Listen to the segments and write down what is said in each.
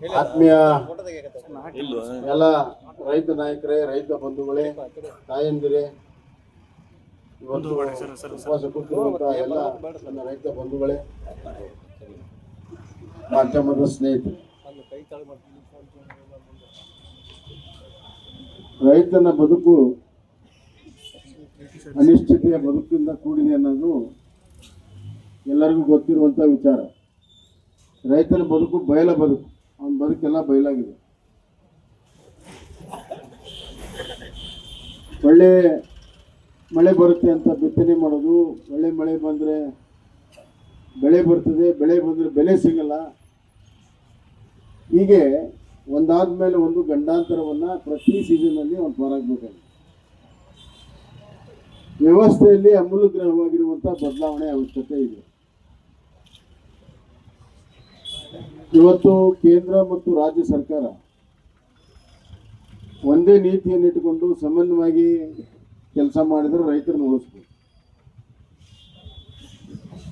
ಆತ್ಮೀಯ ಎಲ್ಲ ರೈತ ನಾಯಕರೇ ರೈತ ಬಂಧುಗಳೇ ತಾಯಂದಿರೇ ಇವತ್ತು ಉಪವಾಸ ಕೂತಿರುವಂತಹ ಎಲ್ಲ ನನ್ನ ರೈತ ಬಂಧುಗಳೇ ಮಾಧ್ಯಮದ ಸ್ನೇಹಿತರು. ರೈತನ ಬದುಕು ಅನಿಶ್ಚಿತೆಯ ಬದುಕಿಂದ ಕೂಡಿದೆ ಅನ್ನೋದು ಎಲ್ಲರಿಗೂ ಗೊತ್ತಿರುವಂತಹ ವಿಚಾರ. ರೈತನ ಬದುಕು ಬಯಲ ಬದುಕು. ಅವನ ಬದುಕೆಲ್ಲ ಬಯಲಾಗಿದೆ. ಒಳ್ಳೆ ಮಳೆ ಬರುತ್ತೆ ಅಂತ ಬಿತ್ತನೆ ಮಾಡೋದು, ಒಳ್ಳೆ ಮಳೆ ಬಂದರೆ ಬೆಳೆ ಬರ್ತದೆ, ಬೆಳೆ ಬಂದರೆ ಬೆಲೆ ಸಿಗಲ್ಲ. ಹೀಗೆ ಒಂದಾದ ಮೇಲೆ ಒಂದು ಗಂಡಾಂತರವನ್ನು ಪ್ರತಿ ಸೀಸನಲ್ಲಿ ಅವ್ನು ಪಾರಾಗಬೇಕಾಗಿದೆ ವ್ಯವಸ್ಥೆಯಲ್ಲಿ ಅಮೂಲಗ್ರಹವಾಗಿರುವಂಥ ಬದಲಾವಣೆ ಅವಶ್ಯಕತೆ ಇದೆ. ಇವತ್ತು ಕೇಂದ್ರ ಮತ್ತು ರಾಜ್ಯ ಸರ್ಕಾರ ಒಂದೇ ನೀತಿಯನ್ನು ಇಟ್ಟುಕೊಂಡು ಸಮನ್ವಯವಾಗಿ ಕೆಲಸ ಮಾಡಿದ್ರೆ ರೈತರನ್ನು ಉಳಿಸ್ಬೋದು.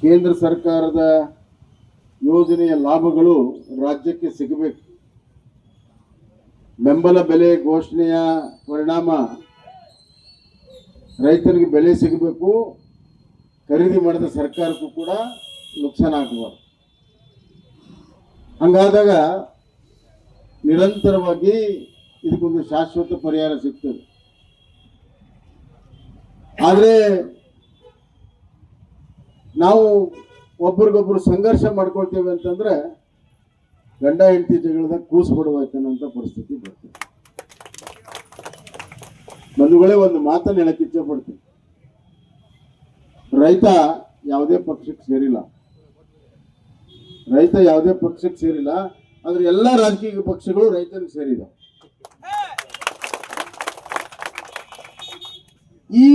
ಕೇಂದ್ರ ಸರ್ಕಾರದ ಯೋಜನೆಯ ಲಾಭಗಳು ರಾಜ್ಯಕ್ಕೆ ಸಿಗಬೇಕು. ಬೆಂಬಲ ಬೆಲೆ ಘೋಷಣೆಯ ಪರಿಣಾಮ ರೈತರಿಗೆ ಬೆಲೆ ಸಿಗಬೇಕು. ಖರೀದಿ ಮಾಡಿದ ಸರ್ಕಾರಕ್ಕೂ ಕೂಡ ನುಕ್ಸಾನ ಆಗಬಾರ್ದು. ಹಂಗಾದಾಗ ನಿರಂತರವಾಗಿ ಇದಕ್ಕೊಂದು ಶಾಶ್ವತ ಪರಿಹಾರ ಸಿಗ್ತದೆ. ಆದರೆ ನಾವು ಒಬ್ರಿಗೊಬ್ರು ಸಂಘರ್ಷ ಮಾಡ್ಕೊಳ್ತೇವೆ ಅಂತಂದ್ರೆ ಗಂಡ ಹೆಂಡತಿ ಜಗಳದಾಗ ಕೂಸು ಬಿಡುವಾಯ್ತನ್ನೋಂಥ ಪರಿಸ್ಥಿತಿ ಬರ್ತದೆ. ಬಂಧುಗಳೇ ಒಂದು ಮಾತನ್ನು ಹೇಳಕ್ಕೆ ಇಚ್ಛೆ ಪಡ್ತೀನಿ. ರೈತ ಯಾವುದೇ ಪಕ್ಷಕ್ಕೆ ಸೇರಿಲ್ಲ. ರೈತ ಯಾವುದೇ ಪಕ್ಷಕ್ಕೆ ಸೇರಿಲ್ಲ, ಆದ್ರೆ ಎಲ್ಲ ರಾಜಕೀಯ ಪಕ್ಷಗಳು ರೈತನಿಗೆ ಸೇರಿದೆ ಈ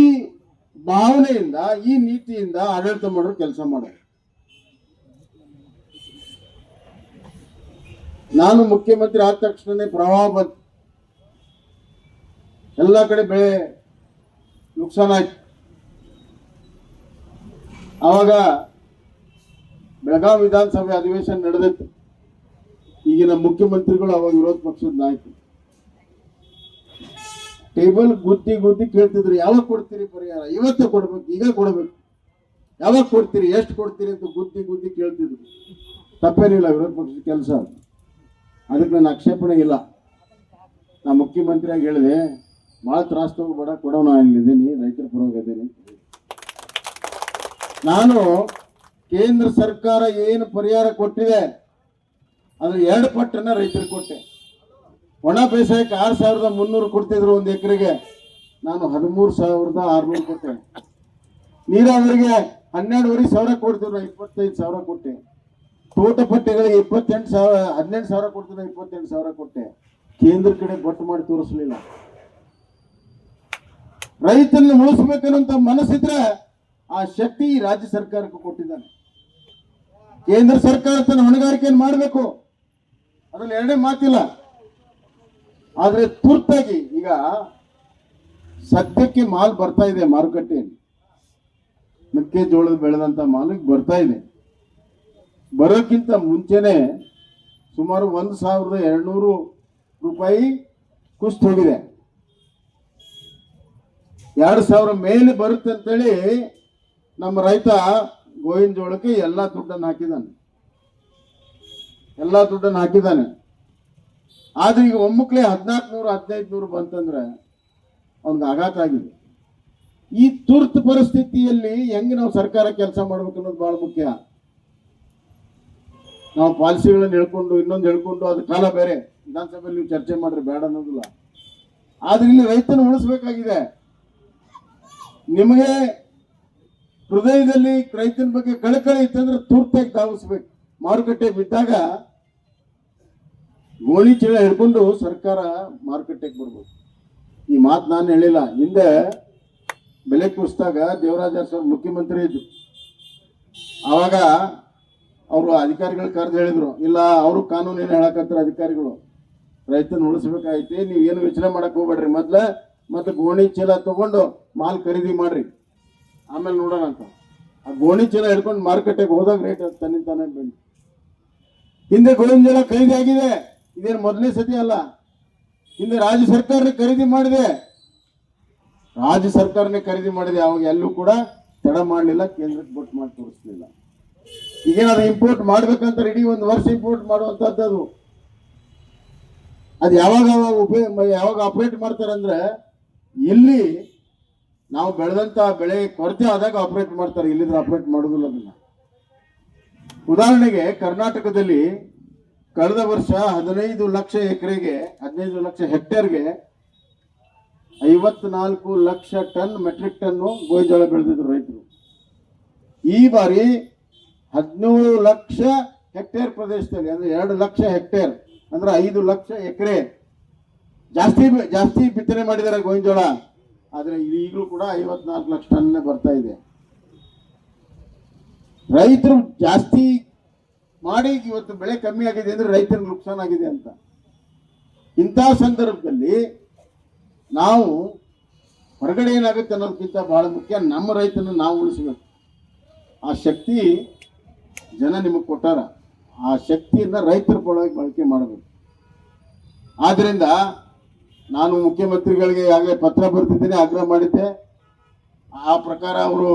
ಭಾವನೆಯಿಂದ, ಈ ನೀತಿಯಿಂದ ಆಡಳಿತ ಮಾಡೋರು ಕೆಲಸ ಮಾಡೋರು. ನಾನು ಮುಖ್ಯಮಂತ್ರಿ ಆದ ತಕ್ಷಣನೇ ಪ್ರವಾಹ ಬಂತು. ಎಲ್ಲ ಕಡೆ ಬೆಳೆ ನುಕ್ಸಾನ ಆಯ್ತು. ಆವಾಗ ಬೆಳಗಾವಿ ವಿಧಾನಸಭೆ ಅಧಿವೇಶನ ನಡೆದಿತ್ತು ಈಗಿನ ಮುಖ್ಯಮಂತ್ರಿಗಳು ಅವಾಗ ವಿರೋಧ ಪಕ್ಷದ ನಾಯಕರು. ಟೇಬಲ್ ಗುದ್ದಿ ಗುದ್ದಿ ಕೇಳ್ತಿದ್ರು, ಯಾವಾಗ ಕೊಡ್ತೀರಿ ಪರಿಹಾರ? ಇವತ್ತೇ ಕೊಡ್ಬೇಕು, ಈಗ ಕೊಡ್ಬೇಕು. ಯಾವಾಗ ಕೊಡ್ತೀರಿ, ಎಷ್ಟು ಕೊಡ್ತೀರಿ ಅಂತ ಗುದ್ದಿ ಗುದ್ದಿ ಕೇಳ್ತಿದ್ರು. ತಪ್ಪೇನಿಲ್ಲ, ವಿರೋಧ ಪಕ್ಷದ ಕೆಲಸ ಅದಕ್ಕೆ ನನ್ನ ಆಕ್ಷೇಪಣೆ ಇಲ್ಲ. ನಾ ಮುಖ್ಯಮಂತ್ರಿಯಾಗಿ ಹೇಳಿದೆ, ಭಾಳ ತ್ರಾಸ ತಗೋಬೇಡ, ಕೊಡೋಣ, ಇಲ್ಲಿದ್ದೀನಿ, ರೈತರ ಪರವಾಗಿದ್ದೀನಿ ನಾನು ಕೇಂದ್ರ ಸರ್ಕಾರ ಏನು ಪರಿಹಾರ ಕೊಟ್ಟಿದೆ ಅದ್ರ ಎರಡು ಪಟ್ಟನ್ನ ರೈತರಿಗೆ ಕೊಟ್ಟೆ. ಒಣ ಬೇಸಾಯಕ್ಕೆ ಆರು ಸಾವಿರದ ಮುನ್ನೂರು ಕೊಡ್ತಿದ್ರು ಒಂದು ಎಕರೆಗೆ, ನಾನು ಹದಿಮೂರು ಸಾವಿರದ ಆರುನೂರು ಕೊಟ್ಟೆ. ನೀರಾವರಿಗೆ ಹನ್ನೆರಡುವರೆ ಸಾವಿರ ಕೊಡ್ತಿದ್ರು, ಇಪ್ಪತ್ತೈದು ಸಾವಿರ ಕೊಟ್ಟೆ. ತೋಟ ಪಟ್ಟಿಗಳಿಗೆ ಇಪ್ಪತ್ತೆಂಟು ಸಾವಿರ, ಹದಿನೆಂಟು ಸಾವಿರ ಕೊಡ್ತಿದ್ರು, ಇಪ್ಪತ್ತೆಂಟು ಸಾವಿರ ಕೊಟ್ಟೆ. ಕೇಂದ್ರ ಕಡೆ ಬಟ್ ಮಾಡಿ ತೋರಿಸ್ಲಿಲ್ಲ. ರೈತನ ಉಳಿಸ್ಬೇಕನ್ನೋಂಥ ಮನಸ್ಸಿದ್ರೆ ಆ ಶಕ್ತಿ ರಾಜ್ಯ ಸರ್ಕಾರಕ್ಕೆ ಕೊಟ್ಟಿದ್ದಾನೆ. ಕೇಂದ್ರ ಸರ್ಕಾರ ತನ್ನ ಹೊಣೆಗಾರಿಕೆಯನ್ನು ಮಾಡಬೇಕು. ಅದ್ರಲ್ಲಿ ಎರಡೇ ಮಾತಿಲ್ಲ. ಆದರೆ ತುರ್ತಾಗಿ ಈಗ ಸದ್ಯಕ್ಕೆ ಮಾಲ್ ಬರ್ತಾ ಇದೆ ಮಾರುಕಟ್ಟೆಯಲ್ಲಿ. ಮೆಕ್ಕೆಜೋಳದ ಬೆಳೆದಂತ ಮಾಲಿಗೆ ಬರ್ತಾ ಇದೆ. ಬರೋಕ್ಕಿಂತ ಮುಂಚೆನೆ ಸುಮಾರು ಒಂದು ಸಾವಿರದ ಎರಡ್ನೂರು ರೂಪಾಯಿ ಕುಸ್ತು ಹೋಗಿದೆ. ಎರಡು ಸಾವಿರ ಮೇಲೆ ಬರುತ್ತೆ ಅಂತೇಳಿ ನಮ್ಮ ರೈತ ಗೋವಿನ ಜೋಳಕ್ಕೆ ಎಲ್ಲ ದುಡ್ಡನ್ನು ಹಾಕಿದ್ದಾನೆ. ಎಲ್ಲ ದುಡ್ಡನ್ನು ಹಾಕಿದ್ದಾನೆ. ಆದ್ರೆ ಈಗ ಒಮ್ಮಕ್ಲೆ ಹದಿನಾಲ್ಕು ನೂರು ಹದಿನೈದು ನೂರು ಬಂತಂದ್ರೆ ಅವ್ನಿಗೆ ಆಘಾತ ಆಗಿದೆ. ಈ ತುರ್ತು ಪರಿಸ್ಥಿತಿಯಲ್ಲಿ ಹೆಂಗೆ ನಾವು ಸರ್ಕಾರ ಕೆಲಸ ಮಾಡ್ಬೇಕು ಅನ್ನೋದು ಬಹಳ ಮುಖ್ಯ. ನಾವು ಪಾಲಿಸಿಗಳನ್ನ ಹೇಳ್ಕೊಂಡು, ಇನ್ನೊಂದು ಹೇಳ್ಕೊಂಡು ಅದು ಕಾಲ ಬೇರೆ. ವಿಧಾನಸಭೆಯಲ್ಲಿ ನೀವು ಚರ್ಚೆ ಮಾಡ್ರಿ, ಬೇಡ ಅನ್ನೋದಿಲ್ಲ. ಆದ್ರೆ ಇಲ್ಲಿ ರೈತನ ಉಳಿಸ್ಬೇಕಾಗಿದೆ. ನಿಮಗೆ ಹೃದಯದಲ್ಲಿ ರೈತನ ಬಗ್ಗೆ ಕಳಕಳಿ ಇತ್ತಂದ್ರೆ ತುರ್ತಾಗಿ ಧಾವಿಸ್ಬೇಕು. ಮಾರುಕಟ್ಟೆ ಬಿದ್ದಾಗ ಗೋಣಿ ಚೀಲ ಹಿಡ್ಕೊಂಡು ಸರ್ಕಾರ ಮಾರುಕಟ್ಟೆಗೆ ಬರ್ಬೋದು. ಈ ಮಾತು ನಾನು ಹೇಳಿಲ್ಲ. ಹಿಂದೆ ಬೆಲೆ ಕುಸಿದಾಗ ದೇವರಾಜ ಸರ್ ಮುಖ್ಯಮಂತ್ರಿ ಇದ್ರು. ಆವಾಗ ಅವರು ಅಧಿಕಾರಿಗಳು ಕರೆದು ಹೇಳಿದ್ರು. ಇಲ್ಲ, ಅವರು ಕಾನೂನೇನು ಹೇಳಕತ್ತಾರ ಅಧಿಕಾರಿಗಳು. ರೈತನ ಉಳಿಸ್ಬೇಕಾಯ್ತಿ ಏನು ಯೋಚನೆ ಮಾಡಕ್ ಹೋಗ್ಬೇಡ್ರಿ. ಮೊದ್ಲ ಮತ್ತೆ ಗೋಣಿ ಚೀಲ ತಗೊಂಡು ಮಾಲ್ ಖರೀದಿ ಮಾಡ್ರಿ. ಆಮೇಲೆ ನೋಡೋಣ ಅಂತ. ಆ ಗೋಣಿ ಚೀಲ ಹಿಡ್ಕೊಂಡು ಮಾರುಕಟ್ಟೆಗೆ ಹೋದಾಗ ರೇಟ್ ತನ್ನಿಂತಾನೆ ಬಂದು ಹಿಂದೆ ಗೋಣಿ ಜಲ ಖರೀದಿ ಆಗಿದೆ. ಇದೇನು ಮೊದಲನೇ ಸತಿ ಅಲ್ಲ. ಹಿಂದೆ ರಾಜ್ಯ ಸರ್ಕಾರನೇ ಖರೀದಿ ಮಾಡಿದೆ. ರಾಜ್ಯ ಸರ್ಕಾರನೇ ಖರೀದಿ ಮಾಡಿದೆ. ಅವಾಗ ಎಲ್ಲೂ ಕೂಡ ತಡ ಮಾಡಲಿಲ್ಲ, ಕೇಂದ್ರಕ್ಕೆ ಬೋಟ್ ಮಾಡಿ ತೋರಿಸ್ಲಿಲ್ಲ. ಈಗೇನಾದ್ರು ಇಂಪೋರ್ಟ್ ಮಾಡ್ಬೇಕಂತ ಇಡೀ ಒಂದು ವರ್ಷ ಇಂಪೋರ್ಟ್ ಮಾಡುವಂಥದ್ದು ಅದು. ಅದು ಯಾವಾಗ ಅವಾಗ ಉಪಯೋಗ ಯಾವಾಗ ಆಪರೇಟ್ ಮಾಡ್ತಾರೆ ಅಂದ್ರೆ ಎಲ್ಲಿ ನಾವು ಬೆಳೆದಂತ ಬೆಳೆ ಕೊರತೆ ಆದಾಗ ಆಪರೇಟ್ ಮಾಡ್ತಾರೆ, ಇಲ್ಲಿದ್ರೆ ಆಪರೇಟ್ ಮಾಡೋದಿಲ್ಲ ಅದನ್ನ. ಉದಾಹರಣೆಗೆ ಕರ್ನಾಟಕದಲ್ಲಿ ಕಳೆದ ವರ್ಷ ಹದಿನೈದು ಲಕ್ಷ ಎಕರೆಗೆ, ಹದಿನೈದು ಲಕ್ಷ ಹೆಕ್ಟೇರ್ಗೆ ಐವತ್ನಾಲ್ಕು ಲಕ್ಷ ಟನ್ ಮೆಟ್ರಿಕ್ ಟನ್ನು ಗೋಂಜಾಳ ಬೆಳೆದಿದ್ರು ರೈತರು. ಈ ಬಾರಿ ಹದಿನೇಳು ಲಕ್ಷ ಹೆಕ್ಟೇರ್ ಪ್ರದೇಶದಲ್ಲಿ, ಅಂದ್ರೆ ಎರಡು ಲಕ್ಷ ಹೆಕ್ಟೇರ್, ಅಂದ್ರೆ ಐದು ಲಕ್ಷ ಎಕರೆ ಜಾಸ್ತಿ ಜಾಸ್ತಿ ಬಿತ್ತನೆ ಮಾಡಿದ್ದಾರೆ ಗೋವಿಂಜೋಳ ಆದ್ರೆ ಈಗಲೂ ಕೂಡ ಐವತ್ನಾಲ್ಕು ಲಕ್ಷ ಟನ್ ಬರ್ತಾ ಇದೆ. ರೈತರು ಜಾಸ್ತಿ ಮಾಡಿ ಇವತ್ತು ಬೆಳೆ ಕಮ್ಮಿ ಆಗಿದೆ ಅಂದ್ರೆ ರೈತರಿಗೆ ನುಕ್ಸಾನ್ ಆಗಿದೆ ಅಂತ. ಇಂಥ ಸಂದರ್ಭದಲ್ಲಿ ನಾವು ಹೊರಗಡೆ ಏನಾಗುತ್ತೆ ಅನ್ನೋದಕ್ಕಿಂತ ಬಹಳ ಮುಖ್ಯ, ನಮ್ಮ ರೈತನ ನಾವು ಉಳಿಸಬೇಕು. ಆ ಶಕ್ತಿ ಜನ ನಿಮಗೆ ಕೊಟ್ಟಾರ. ಆ ಶಕ್ತಿಯನ್ನ ರೈತರ ಪರವಾಗಿ ಬಳಕೆ ಮಾಡಬೇಕು. ಆದ್ರಿಂದ ನಾನು ಮುಖ್ಯಮಂತ್ರಿಗಳಿಗೆ ಆಗಲೇ ಪತ್ರ ಬರ್ತಿದ್ದೇನೆ ಆಗ್ರಹ ಮಾಡಿದ್ದೆ. ಆ ಪ್ರಕಾರ ಅವರು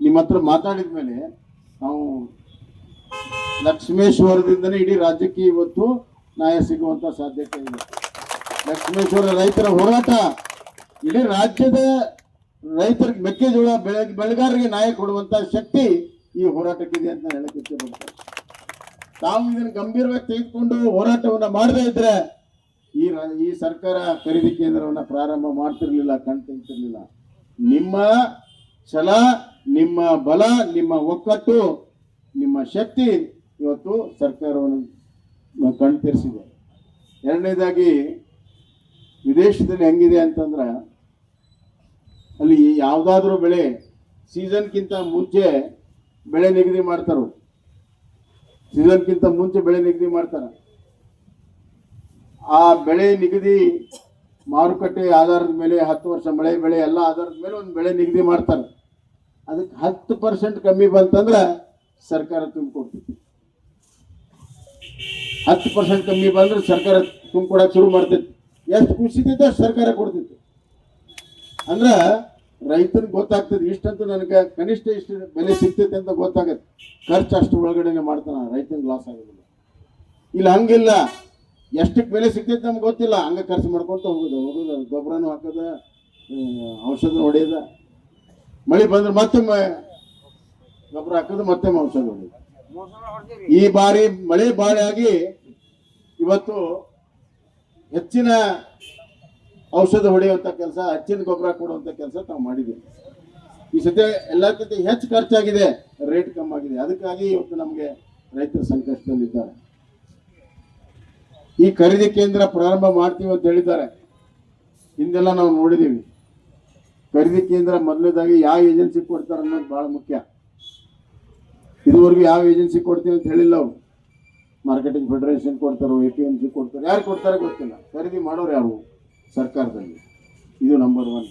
ನಿಮ್ಮ ಹತ್ರ ಮಾತಾಡಿದ ಮೇಲೆ ನಾವು ಲಕ್ಷ್ಮೇಶ್ವರದಿಂದನೇ ಇಡೀ ರಾಜ್ಯಕ್ಕೆ ಇವತ್ತು ನ್ಯಾಯ ಸಿಗುವಂತ ಸಾಧ್ಯತೆ ಇದೆ. ಲಕ್ಷ್ಮೇಶ್ವರ ರೈತರ ಹೋರಾಟ, ಇಡೀ ರಾಜ್ಯದ ರೈತರಿಗೆ ಮೆಕ್ಕೆಜೋಳ ಬೆಳೆ, ಬೆಳೆಗಾರರಿಗೆ ನ್ಯಾಯ ಕೊಡುವಂತ ಶಕ್ತಿ ಈ ಹೋರಾಟಕ್ಕಿದೆ ಅಂತ ಹೇಳಕ್ಕೆ ಇಷ್ಟಪಡ್ತಾರೆ ತಾವು ಇದನ್ನು ಗಂಭೀರವಾಗಿ ತೆಗೆದುಕೊಂಡು ಹೋರಾಟವನ್ನು ಮಾಡದೇ ಇದ್ರೆ ಈ ಈ ಸರ್ಕಾರ ಖರೀದಿ ಕೇಂದ್ರವನ್ನು ಪ್ರಾರಂಭ ಮಾಡ್ತಿರ್ಲಿಲ್ಲ, ಕಣ್ತಿರ್ಲಿಲ್ಲ. ನಿಮ್ಮ ಛಲ, ನಿಮ್ಮ ಬಲ, ನಿಮ್ಮ ಒಕ್ಕಟ್ಟು, ನಿಮ್ಮ ಶಕ್ತಿ ಇವತ್ತು ಸರ್ಕಾರವನ್ನು ಕಣ್ತಿರಿಸಿದೆ. ಎರಡನೇದಾಗಿ ವಿದೇಶದಲ್ಲಿ ಹೆಂಗಿದೆ ಅಂತಂದ್ರೆ, ಅಲ್ಲಿ ಯಾವುದಾದ್ರೂ ಬೆಳೆ ಸೀಸನ್ಗಿಂತ ಮುಂಚೆ ಬೆಳೆ ನಿಗದಿ ಮಾಡ್ತಾರೋ? ಸೀಸನ್ಗಿಂತ ಮುಂಚೆ ಬೆಳೆ ನಿಗದಿ ಮಾಡ್ತಾರೆ? ಆ ಬೆಳೆ ನಿಗದಿ ಮಾರುಕಟ್ಟೆ ಆಧಾರದ ಮೇಲೆ, ಹತ್ತು ವರ್ಷ ಮಳೆ ಬೆಳೆ ಎಲ್ಲ ಆಧಾರದ ಮೇಲೆ ಒಂದು ಬೆಳೆ ನಿಗದಿ ಮಾಡ್ತಾರೆ. ಅದಕ್ಕೆ ಹತ್ತು ಪರ್ಸೆಂಟ್ ಕಮ್ಮಿ ಬಂತಂದ್ರೆ ಸರ್ಕಾರ ತುಂಬಿಕೊಡ್ತೈತಿ ಹತ್ತು ಪರ್ಸೆಂಟ್ ಕಮ್ಮಿ ಬಂದ್ರೆ ಸರ್ಕಾರ ತುಂಬಿಕೊಡಕ್ಕೆ ಶುರು ಮಾಡ್ತೈತಿ ಎಷ್ಟು ಕುಸಿತೈತೆ ಸರ್ಕಾರ ಕೊಡ್ತೈತಿ ಅಂದ್ರೆ ರೈತನಿಗೆ ಗೊತ್ತಾಗ್ತದೆ, ಇಷ್ಟಂತೂ ನನಗೆ ಕನಿಷ್ಠ ಇಷ್ಟು ಬೆಲೆ ಸಿಗ್ತೈತೆ ಅಂತ ಗೊತ್ತಾಗತ್ತೆ. ಖರ್ಚು ಅಷ್ಟು ಒಳಗಡೆನೆ ಮಾಡ್ತಾನ ರೈತನಿಗೆ ಲಾಸ್ ಆಗೋದಿಲ್ಲ. ಇಲ್ಲ ಹಂಗಿಲ್ಲ. ಎಷ್ಟಕ್ಕೆ ಬೆಲೆ ಸಿಗ್ತೈತೆ ನಮ್ಗೆ ಗೊತ್ತಿಲ್ಲ. ಹಂಗೆ ಖರ್ಚು ಮಾಡ್ಕೊಂತ ಹೋಗೋದು. ಹೋಗೋದು ಗೊಬ್ಬರನು ಹಾಕೋದ ಔಷಧ ಹೊಡೆಯೋದ. ಮಳೆ ಬಂದ್ರೆ ಮತ್ತೆ ಗೊಬ್ಬರ ಹಾಕೋದು, ಮತ್ತೆ ಔಷಧ ಹೊಡೆಯೋದು. ಈ ಬಾರಿ ಮಳೆ ಬಾಳೆ ಆಗಿ ಇವತ್ತು ಹೆಚ್ಚಿನ ಔಷಧ ಹೊಡೆಯುವಂಥ ಕೆಲಸ, ಹೆಚ್ಚಿನ ಗೊಬ್ಬರ ಕೊಡುವಂತ ಕೆಲಸ ತಾವು ಮಾಡಿದ್ದೀವಿ. ಈ ಸದ್ಯ ಎಲ್ಲಕ್ಕಿಂತ ಹೆಚ್ಚು ಖರ್ಚಾಗಿದೆ, ರೇಟ್ ಕಮ್ಮಿ ಆಗಿದೆ ಅದಕ್ಕಾಗಿ ಇವತ್ತು ನಮಗೆ ರೈತರು ಸಂಕಷ್ಟದಲ್ಲಿದ್ದಾರೆ. ಈ ಖರೀದಿ ಕೇಂದ್ರ ಪ್ರಾರಂಭ ಮಾಡ್ತೀವಿ ಅಂತ ಹೇಳಿದ್ದಾರೆ. ಹಿಂದೆಲ್ಲ ನಾವು ನೋಡಿದೀವಿ. ಖರೀದಿ ಕೇಂದ್ರ ಮೊದಲನೇದಾಗಿ ಯಾವ ಏಜೆನ್ಸಿ ಕೊಡ್ತಾರೆ ಅನ್ನೋದು ಬಹಳ ಮುಖ್ಯ. ಇದುವರೆಗೂ ಯಾವ ಏಜೆನ್ಸಿ ಕೊಡ್ತೀವಿ ಅಂತ ಹೇಳಿಲ್ಲ ಅವರು. ಮಾರ್ಕೆಟಿಂಗ್ ಫೆಡರೇಷನ್ ಕೊಡ್ತಾರೋ, ಎ ಪಿ ಎಂ ಸಿ ಕೊಡ್ತಾರೋ, ಯಾರು ಕೊಡ್ತಾರೆ ಗೊತ್ತಿಲ್ಲ. ಖರೀದಿ ಮಾಡೋರು ಯಾರು? ಸರ್ಕಾರದಲ್ಲಿ. ಇದು ನಂಬರ್ ಒನ್